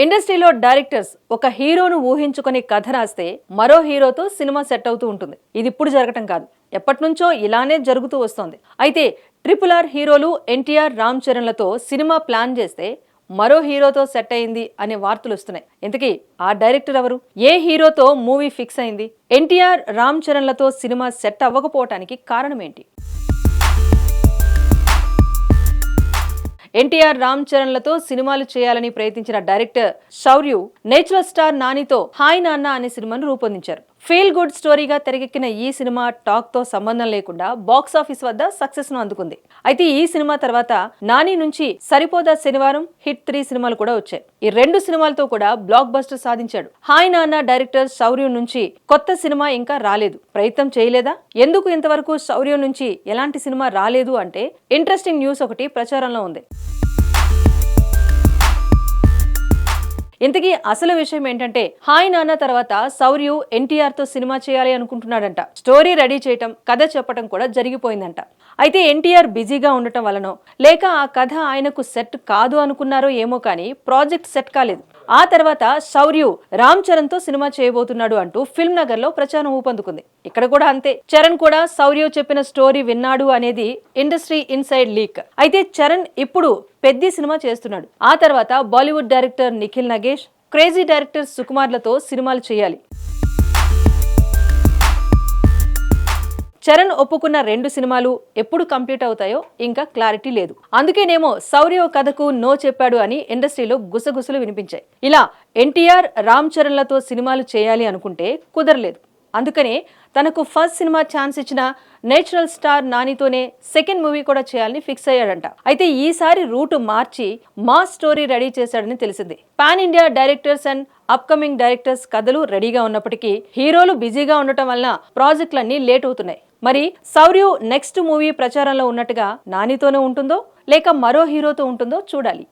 ఇండస్ట్రీలో డైరెక్టర్స్ ఒక హీరోను ఊహించుకొని కథ రాస్తే మరో హీరోతో సినిమా సెట్ అవుతూ ఉంటుంది. ఇది ఇప్పుడు జరగటం కాదు. ఎప్పటినుంచో ఇలానే జరుగుతూ వస్తోంది. అయితే ట్రిపుల్ ఆర్ హీరోలు ఎన్టీఆర్ రామ్ చరణ్లతో సినిమా ప్లాన్ చేస్తే మరో హీరోతో సెట్ అయింది అనే వార్తలు వస్తున్నాయి. ఇంతకీ ఆ డైరెక్టర్ ఎవరు? ఏ హీరోతో మూవీ ఫిక్స్ అయింది? ఎన్టీఆర్ రామ్ చరణ్లతో సినిమా సెట్ అవ్వకపోవటానికి కారణం ఏంటి? ఎన్టీఆర్ రామ్ చరణ్లతో సినిమాలు చేయాలని ప్రయత్నించిన డైరెక్టర్ శౌర్యు నేచురల్ స్టార్ నానితో హాయ్ నాన్న అనే సినిమాను రూపొందించారు. ఫీల్ గుడ్ స్టోరీగా తెరకెక్కిన ఈ సినిమా టాక్తో సంబంధం లేకుండా బాక్స్ ఆఫీస్ వద్ద సక్సెస్ను అందుకుంది. అయితే ఈ సినిమా తర్వాత నాని నుంచి సరిపోదా శనివారం హిట్ త్రీ సినిమాలు కూడా వచ్చాయి. ఈ రెండు సినిమాలతో కూడా బ్లాక్ బస్టర్ సాధించాడు. హాయ్ నాన్న డైరెక్టర్ శౌర్యం నుంచి కొత్త సినిమా ఇంకా రాలేదు. ప్రయత్నం చేయలేదా? ఎందుకు ఇంతవరకు శౌర్యం నుంచి ఎలాంటి సినిమా రాలేదు అంటే ఇంట్రెస్టింగ్ న్యూస్ ఒకటి ప్రచారంలో ఉంది. ఇంతకీ అసలు విషయం ఏంటంటే హాయ్ నాన్న తర్వాత సౌర్యు ఎన్టీఆర్తో సినిమా చేయాలి అనుకుంటున్నాడంట. స్టోరీ రెడీ చేయటం కథ చెప్పటం కూడా జరిగిపోయిందంట. అయితే ఎన్టీఆర్ బిజీగా ఉండటం వలనో లేక ఆ కథ ఆయనకు సెట్ కాదు అనుకున్నారో ఏమో కానీ ప్రాజెక్ట్ సెట్ కాలేదు. ఆ తర్వాత శౌర్యు రామ్ చరణ్తో సినిమా చేయబోతున్నాడు అంటూ ఫిల్మ్ నగర్లో ప్రచారం ఊపందుకుంది. ఇక్కడ కూడా అంతే. చరణ్ కూడా శౌర్య చెప్పిన స్టోరీ విన్నాడు అనేది ఇండస్ట్రీ ఇన్సైడ్ లీక్. అయితే చరణ్ ఇప్పుడు పెద్ద సినిమా చేస్తున్నాడు. ఆ తర్వాత Bollywood director Nikhil Nagesh crazy director సుకుమార్లతో సినిమాలు చేయాలి. చరణ్ ఒప్పుకున్న రెండు సినిమాలు ఎప్పుడు కంప్లీట్ అవుతాయో ఇంకా క్లారిటీ లేదు. అందుకేనేమో శౌర్య కథకు నో చెప్పాడు అని ఇండస్ట్రీలో గుసగుసలు వినిపించాయి. ఇలా ఎన్టీఆర్ రామ్ చరణ్లతో సినిమాలు చేయాలి అనుకుంటే కుదరలేదు. అందుకనే తనకు ఫస్ట్ సినిమా ఛాన్స్ ఇచ్చిన నేచురల్ స్టార్ నానితోనే సెకండ్ మూవీ కూడా చేయాలని ఫిక్స్ అయ్యాడంట. అయితే ఈసారి రూటు మార్చి మా స్టోరీ రెడీ చేశాడని తెలిసింది. Pan India directors and upcoming directors కథలు రెడీగా ఉన్నప్పటికీ హీరోలు బిజీగా ఉండటం వలన ప్రాజెక్టులన్నీ లేట్ అవుతున్నాయి. మరి సౌర్యు నెక్స్ట్ మూవీ ప్రచారంలో ఉన్నట్టుగా నానితోనే ఉంటుందో లేక మరో హీరోతో ఉంటుందో చూడాలి.